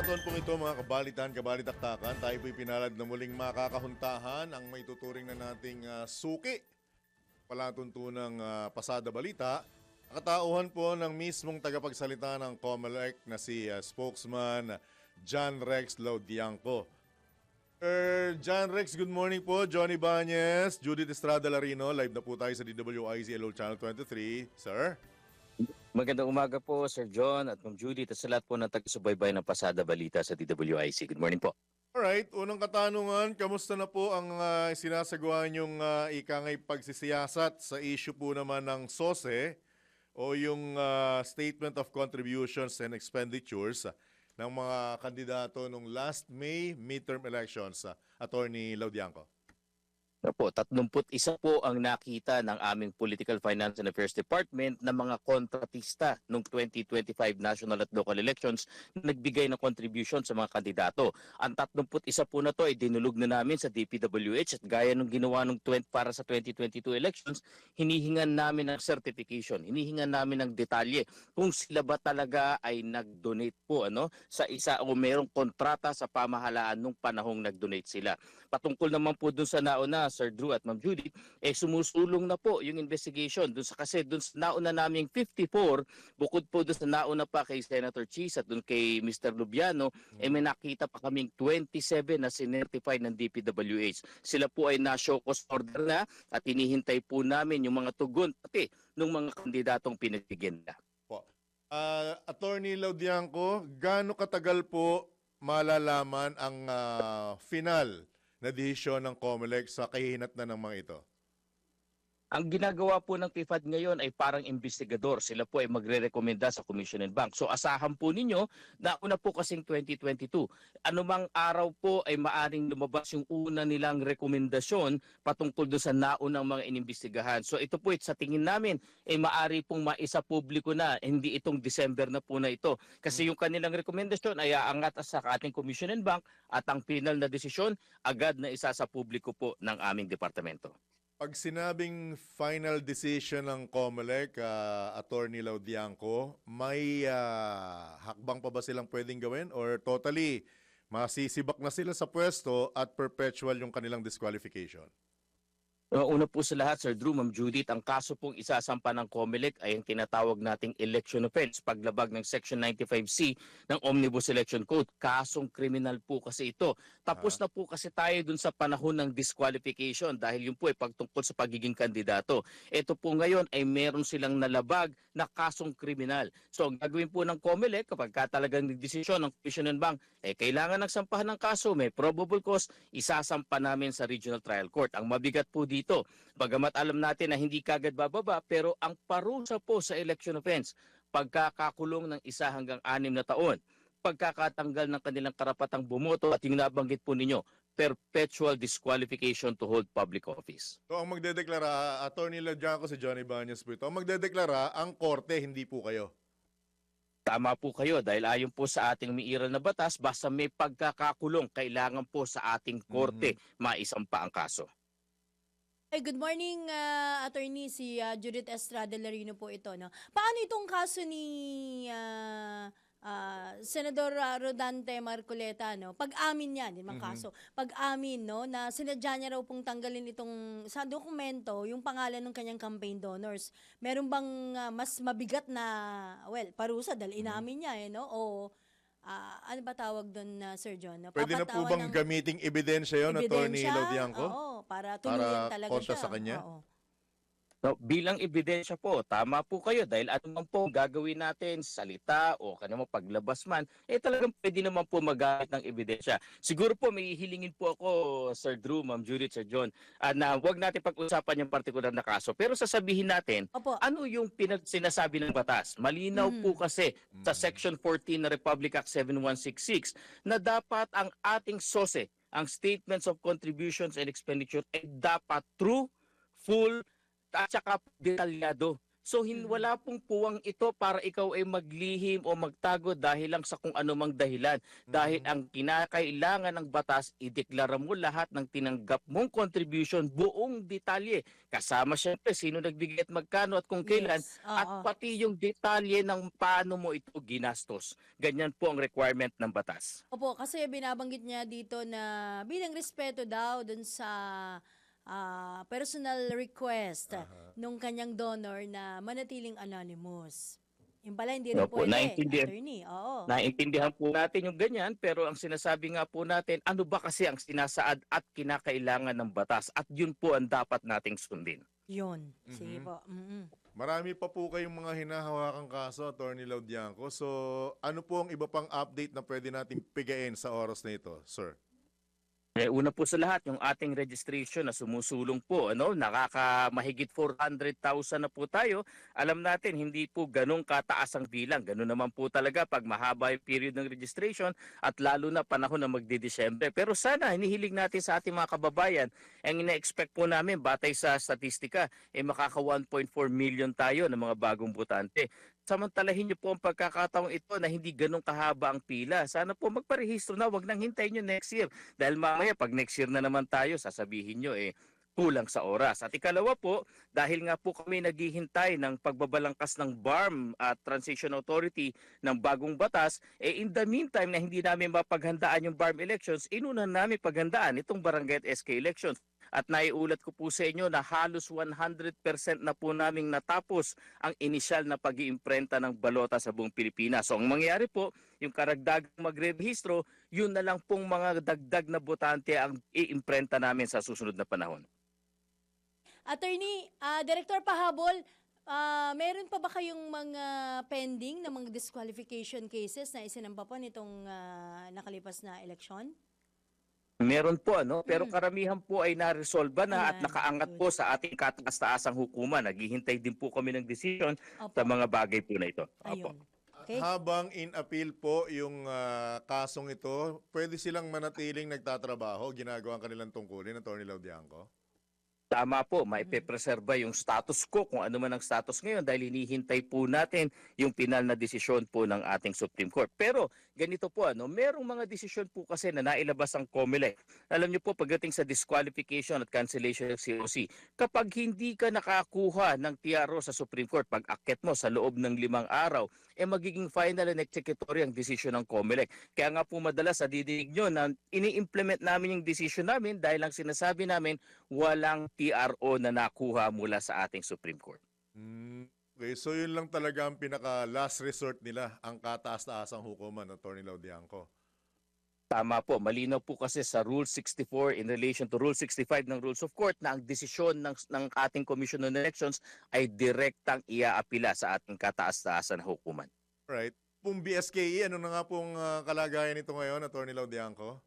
pagkakataon pong ito mga kabalitan, kabalitaktakan, tayo po'y pinalad na muling makakahuntahan ang may tuturing na nating ah, suki. Palatuntunang uh, pasada balita. Katauhan po ng mismong tagapagsalita ng COMELEC na si ah, spokesman John Rex Laudianco. Er, John Rex, good morning po. Johnny Banyes, Judith Estrada Larino. Live na po tayo sa DWIZ LO Channel 23. Sir? Magandang umaga po, Sir John at Ma'am Judy at sa lahat po ng taga-subaybay ng Pasada Balita sa DWIC. Good morning po. Alright, unang katanungan, kamusta na po ang uh, sinasagawa niyong uh, ikangay pagsisiyasat sa issue po naman ng SOSE o yung ah, Statement of Contributions and Expenditures ah, ng mga kandidato nung last May midterm elections, uh, Attorney Laudianco? Opo, 31 po ang nakita ng aming Political Finance and Affairs Department na mga kontratista noong 2025 national at local elections na nagbigay ng contribution sa mga kandidato. Ang 31 po na to ay dinulog na namin sa DPWH at gaya nung ginawa nung 20, para sa 2022 elections, hinihingan namin ng certification, hinihingan namin ng detalye kung sila ba talaga ay nag-donate po ano sa isa o mayroong kontrata sa pamahalaan nung panahong nag-donate sila. Patungkol naman po dun sa nauna, Sir Drew at Ma'am Judy, eh sumusulong na po yung investigation dun sa kasi dun sa nauna naming 54, bukod po dun sa nauna pa kay Senator Cheese at dun kay Mr. Lubiano, eh may nakita pa kaming 27 na sinertify ng DPWH. Sila po ay na-show cause order na at hinihintay po namin yung mga tugon pati ng mga kandidatong pinagbigyan na. Uh, Attorney Laudianco, gaano katagal po malalaman ang ah, final na desisyon ng COMELEC sa kahihinat na ng mga ito? Ang ginagawa po ng TIFAD ngayon ay parang investigador. Sila po ay magre-rekomenda sa Commission and Bank. So asahan po ninyo na una po kasing 2022. Anumang araw po ay maaring lumabas yung una nilang rekomendasyon patungkol doon sa naunang mga inimbestigahan. So ito po sa tingin namin ay maari pong maisa publiko na hindi itong December na po na ito. Kasi yung kanilang rekomendasyon ay aangat sa ating Commission and Bank at ang final na desisyon agad na isa sa publiko po ng aming departamento. Pag sinabing final decision ng COMELEC, ah, Attorney Laudianco, may ah, hakbang pa ba silang pwedeng gawin? Or totally, masisibak na sila sa pwesto at perpetual yung kanilang disqualification? Uh, una po sa lahat, Sir Drew, Ma'am Judith, ang kaso pong isasampa ng COMELEC ay ang tinatawag nating election offense, paglabag ng Section 95C ng Omnibus Election Code. Kasong kriminal po kasi ito. Tapos na po kasi tayo dun sa panahon ng disqualification dahil yun po ay pagtungkol sa pagiging kandidato. Ito po ngayon ay meron silang nalabag na kasong kriminal. So ang gagawin po ng COMELEC kapag ka talagang nagdesisyon ng Commission and Bank, eh kailangan ng sampahan ng kaso, may probable cause, isasampa namin sa Regional Trial Court. Ang mabigat po dito, bagamat alam natin na hindi kagad bababa, pero ang parusa po sa election offense, pagkakakulong ng isa hanggang anim na taon, pagkakatanggal ng kanilang karapatang bumoto at yung nabanggit po ninyo, perpetual disqualification to hold public office. So ang magdedeklara, Attorney Laudianco si Johnny Banyas po ito, ang magdedeklara ang korte, hindi po kayo. Tama po kayo dahil ayon po sa ating umiiral na batas, basta may pagkakakulong, kailangan po sa ating korte maisampa ang kaso. Ay, good morning, ah, attorney. Si ah, Judith Estrada Larino po ito. No? Paano itong kaso ni ah, ah, Senador ah, Rodante Marcoleta? No? Pag-amin niya, di Mhm. man kaso. Pag-amin no, na sinadya niya raw pong tanggalin itong sa dokumento yung pangalan ng kanyang campaign donors. Meron bang ah, mas mabigat na, well, parusa dahil Mhm. inamin niya eh, no? O ah, ano ba tawag doon, na Sir John? No? Pwede na po bang ng- gamiting ebidensya yun, Attorney Laudianco? Oo, para tuluyan Para talaga siya. sa kanya? Oo. No, bilang ebidensya po, tama po kayo dahil ano man po gagawin natin, salita o kanimo paglabas man, eh talagang pwede naman po magamit ng ebidensya. Siguro po may hilingin po ako, Sir Drew, Ma'am Judith, Sir John, ah, na wag natin pag-usapan yung partikular na kaso. Pero sasabihin natin, Opo. ano yung pinag sinasabi ng batas? Malinaw Mhm. po kasi sa. Section 14 ng Republic Act 7166 na dapat ang ating SOSE, ang Statements of Contributions and Expenditure, ay dapat true, full, at saka detalyado. So hin Mhm. wala pong puwang ito para ikaw ay maglihim o magtago dahil lang sa kung anumang dahilan. Dahil Mhm. ang kinakailangan ng batas, ideklara mo lahat ng tinanggap mong contribution, buong detalye. Kasama syempre sino nagbigay at magkano at kung kailan. Yes, At pati yung detalye ng paano mo ito ginastos. Ganyan po ang requirement ng batas. Opo, kasi binabanggit niya dito na bilang respeto daw dun sa ah, personal request Aha. nung kanyang donor na manatiling anonymous. Yung pala hindi rin Opo, pwede, naintindihan. attorney. Oo. Naintindihan po natin yung ganyan pero ang sinasabi nga po natin ano ba kasi ang sinasaad at kinakailangan ng batas at yun po ang dapat nating sundin. Yun. Sige Mhm. po. Mm-mm. Marami pa po kayong mga hinahawakang kaso, Attorney Laudianco. So, ano po ang iba pang update na pwede nating pigain sa oras na ito, sir? Eh, una po sa lahat, yung ating registration na sumusulong po, ano, nakakamahigit 400,000 na po tayo. Alam natin, hindi po ganong kataas ang bilang. Ganun naman po talaga pag mahaba yung period ng registration at lalo na panahon na magdi-Desyembre. Pero sana, hinihiling natin sa ating mga kababayan, ang ina-expect po namin, batay sa statistika, eh makaka 1.4 million tayo ng mga bagong butante samantalahin niyo po ang pagkakataong ito na hindi ganong kahaba ang pila. Sana po magparehistro na, wag nang hintayin nyo next year. Dahil mamaya pag next year na naman tayo, sasabihin nyo eh, kulang sa oras. At ikalawa po, dahil nga po kami naghihintay ng pagbabalangkas ng BARM at Transition Authority ng bagong batas, eh in the meantime na hindi namin mapaghandaan yung BARM elections, inuna namin paghandaan itong barangay at SK elections. At naiulat ko po sa inyo na halos 100% na po naming natapos ang inisyal na pag iimprenta ng balota sa buong Pilipinas. So ang mangyayari po, yung karagdagang magrehistro, yun na lang pong mga dagdag na botante ang iimprenta namin sa susunod na panahon. Attorney, ah, Director Pahabol, ah, meron pa ba kayong mga pending na mga disqualification cases na isinampa po nitong ah, nakalipas na eleksyon? Meron po ano, pero Mm. karamihan po ay naresolba na at nakaangat good. po sa ating kataas-taasang hukuman. Naghihintay din po kami ng desisyon Opo. sa mga bagay po na ito. Opo. Ayun. Okay. Habang in appeal po yung ah, kasong ito, pwede silang manatiling nagtatrabaho, ginagawa ang kanilang tungkulin, Attorney Laudianco? Tama po, maipepreserba yung status quo kung ano man ang status ngayon dahil hinihintay po natin yung pinal na desisyon po ng ating Supreme Court. Pero ganito po, ano, merong mga desisyon po kasi na nailabas ang COMELEC. Alam niyo po, pagdating sa disqualification at cancellation ng COC, kapag hindi ka nakakuha ng TRO sa Supreme Court, pag akit mo sa loob ng limang araw, eh magiging final and executory ang desisyon ng COMELEC. Kaya nga po madalas sa didinig nyo na ini-implement namin yung desisyon namin dahil ang sinasabi namin walang TRO na nakuha mula sa ating Supreme Court. Hmm, Okay, so yun lang talaga ang pinaka last resort nila, ang kataas-taasang hukuman, Attorney Laudianco. Tama po, malinaw po kasi sa Rule 64 in relation to Rule 65 ng Rules of Court na ang desisyon ng, ng ating Commission on Elections ay direktang iaapila sa ating kataas-taasan na hukuman. Right. Pong BSKE, ano na nga pong ah, kalagayan nito ngayon, Attorney Laudianco?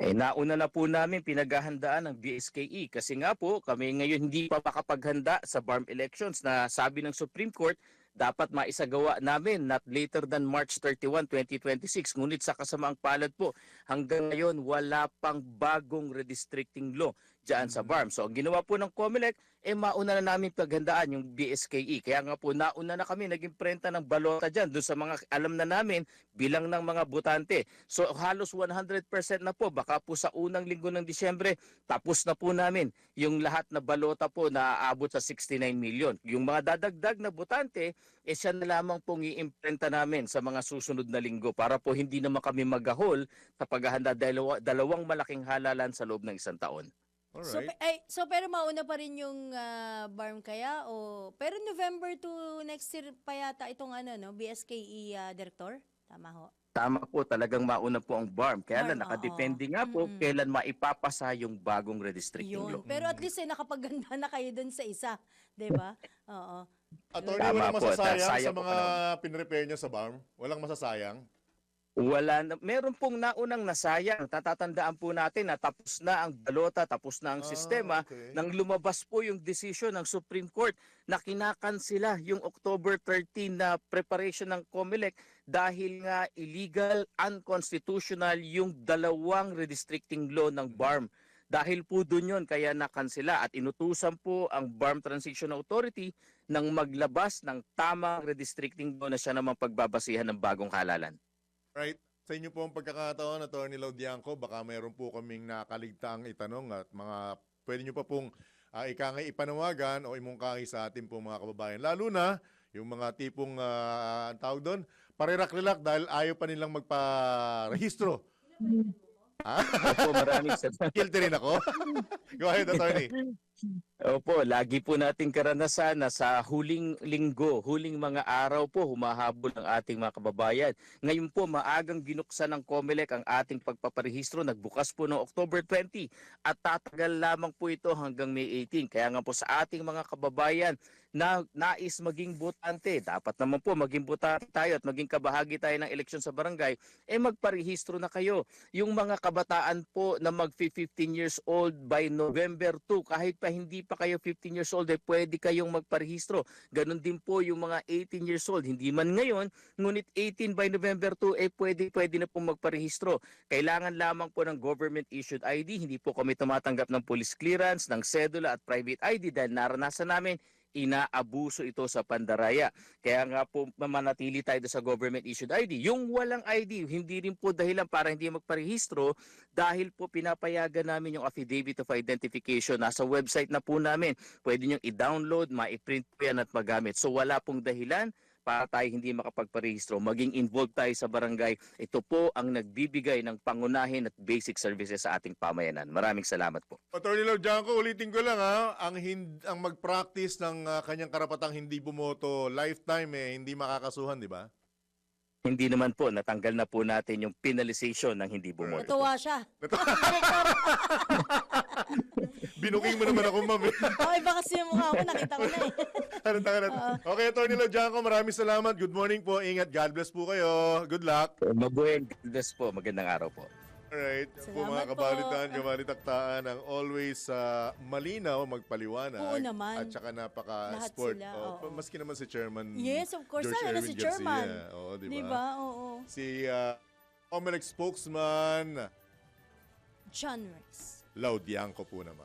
Eh, nauna na po namin pinaghahandaan ng BSKE kasi nga po kami ngayon hindi pa makapaghanda sa BARM elections na sabi ng Supreme Court dapat maisagawa namin not later than March 31, 2026. Ngunit sa kasamaang palad po, hanggang ngayon wala pang bagong redistricting law dyan sa. BARM. So ang ginawa po ng COMELEC, eh mauna na namin paghandaan yung BSKE. Kaya nga po nauna na kami naging prenta ng balota dyan doon sa mga alam na namin bilang ng mga butante. So halos 100% na po, baka po sa unang linggo ng Disyembre, tapos na po namin yung lahat na balota po na aabot sa 69 million. Yung mga dadagdag na butante, eh siya na lamang pong iimprenta namin sa mga susunod na linggo para po hindi naman kami magahol sa paghahanda dalawa, dalawang malaking halalan sa loob ng isang taon. So, Alright. pe- ay, so pero mauna pa rin yung ah, BARM kaya o pero November to next year pa yata itong ano no BSKE ah, director tama ho Tama po, talagang mauna po ang BARM. Kaya lang nakadepende nga po Mm-mm. kailan maipapasa yung bagong redistricting yun law. pero at least eh nakapaganda na kayo dun sa isa 'di ba oo Attorney, Tama walang po, masasayang sayang sa po mga pinrepair nyo sa BARM? Walang masasayang? Wala na, meron pong naunang nasayang. Tatatandaan po natin na tapos na ang balota, tapos na ang Ah, sistema. okay. Nang lumabas po yung decision ng Supreme Court na kinakansila yung October 13 na preparation ng COMELEC dahil nga illegal, unconstitutional yung dalawang redistricting law ng BARM. Dahil po doon yun, kaya nakansila at inutusan po ang BARM Transition Authority ng maglabas ng tamang redistricting law na siya naman pagbabasihan ng bagong halalan. Right. Sa inyo po ang pagkakataon, Attorney Laudianco, baka mayroon po kaming nakaligtaang itanong at mga pwede nyo pa pong uh, ikangay ipanawagan o imungkahi sa ating pong mga kababayan. Lalo na yung mga tipong, ah, ang tawag doon, parerak-relak dahil ayaw pa nilang magpa-rehistro. Opo, maraming salamat. Guilty rin ako. Go ahead, Attorney. Opo, lagi po nating karanasan na sa huling linggo, huling mga araw po humahabol ang ating mga kababayan. Ngayon po maagang ginuksan ng COMELEC ang ating pagpaparehistro, nagbukas po noong October 20 at tatagal lamang po ito hanggang May 18. Kaya nga po sa ating mga kababayan na nais maging botante, dapat naman po maging botante tayo at maging kabahagi tayo ng eleksyon sa barangay, eh magparehistro na kayo. Yung mga kabataan po na mag 15 years old by November 2, kahit pa hindi pa kayo 15 years old, eh pwede kayong magparehistro. Ganon din po yung mga 18 years old, hindi man ngayon, ngunit 18 by November 2, eh pwede, pwede na pong magparehistro. Kailangan lamang po ng government issued ID, hindi po kami tumatanggap ng police clearance, ng sedula at private ID dahil naranasan namin inaabuso ito sa pandaraya. Kaya nga po mamanatili tayo sa government issued ID. Yung walang ID, hindi rin po dahilan para hindi magparehistro dahil po pinapayagan namin yung affidavit of identification. Nasa website na po namin. Pwede nyo i-download, ma-print po yan at magamit. So wala pong dahilan para tayo hindi makapagparehistro. Maging involved tayo sa barangay. Ito po ang nagbibigay ng pangunahin at basic services sa ating pamayanan. Maraming salamat po. Attorney Laudianco, ulitin ko lang ha, ang, hin- ang mag-practice ng ah, kanyang karapatang hindi bumoto lifetime eh, hindi makakasuhan, di ba? Hindi naman po, natanggal na po natin yung penalization ng hindi bumoto. Natuwa siya. Binuking mo naman ako, ma'am. eh. Oh, iba kasi yung mukha ko, nakita ko na eh. Ano, tanga na. Okay, Attorney Laudianco, maraming salamat. Good morning po. Ingat. God bless po kayo. Good luck. Mabuhay bless po. Magandang araw po. Alright. Yan po Salamat mga po. kabalitan, kabalitaktaan ang always sa malinaw, magpaliwanag. Oo naman. At saka Lahat napaka-sport. sila, Oh, oo. Maski naman si Chairman Yes, of course. George Sana na Erwin si Garcia. Chairman. Oo, di ba? Di ba? Oo. Si uh, Comelec spokesman John Rex. Laudianco po naman.